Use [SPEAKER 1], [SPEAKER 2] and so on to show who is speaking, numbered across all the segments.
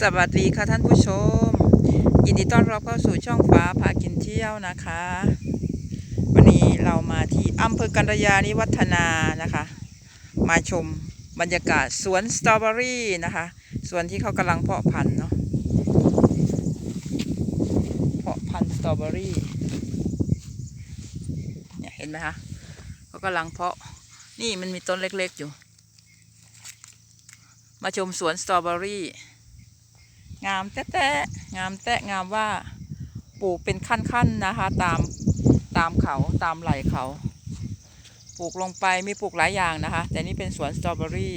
[SPEAKER 1] สวัสดีค่ะท่านผู้ชม ยินดีต้อนรับเข้าสู่ช่องฟ้าพากินเที่ยวนะคะ วันนี้เรามาที่อำเภอกันรยานิวัฒนานะคะ มาชมบรรยากาศสวนสตรอเบอรี่นะคะสวนที่เขากำลังเพาะพันธุ์เนาะเพาะพันธุ์สตรอเบอรี่เนี่ยเห็นไหมคะเขากำลังเพาะนี่มันมีต้นเล็กๆอยู่ มาชมสวนสตรอเบอรี่ งามแต๊ะๆงามแตะงามว่าปลูกเป็นขั้นๆนะคะ ตามตามเขาตามไหล่เขา ปลูกลงไปมีปลูกหลายอย่างนะคะ แต่นี่เป็นสวนสตรอเบอรี่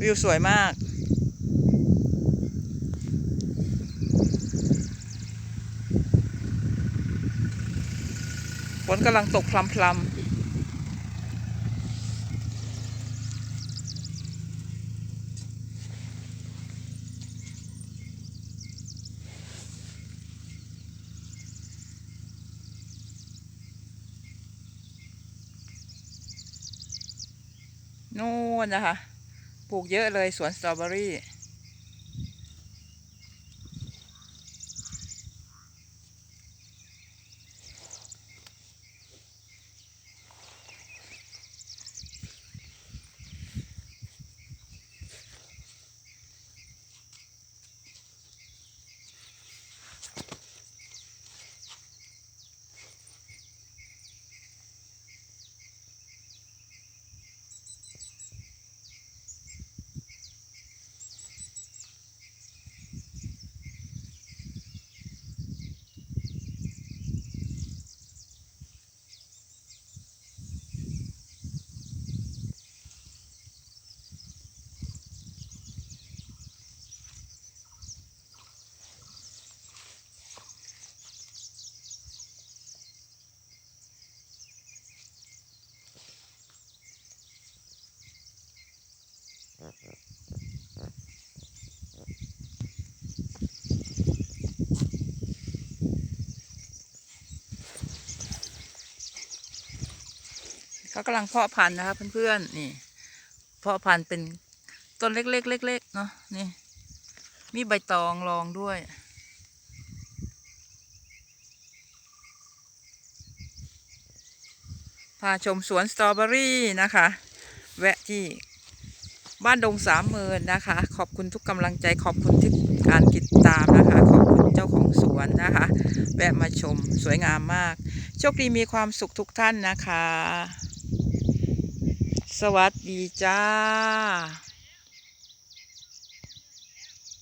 [SPEAKER 1] วิวสวยมาก ฝนกำลังตกพลำๆ นู่นนะคะ ปลูกเยอะเลยสวนสตรอเบอรี่ เขากำลังเพาะพันธุ์นะครับเพื่อนๆ นี่ เพาะพันธุ์เป็นต้นเล็กๆเล็กๆเนาะนี่ มีใบตองรองด้วยพาชมสวนสตรอเบอรี่นะคะ แวะที่ บ้านดงสามเมินนะคะ ขอบคุณทุกกำลังใจขอบคุณที่การติดตามนะคะ ขอบคุณเจ้าของสวนนะคะ แวะมาชมสวยงามมาก โชคดีมีความสุขทุกท่านนะคะ สวัสดีจ้า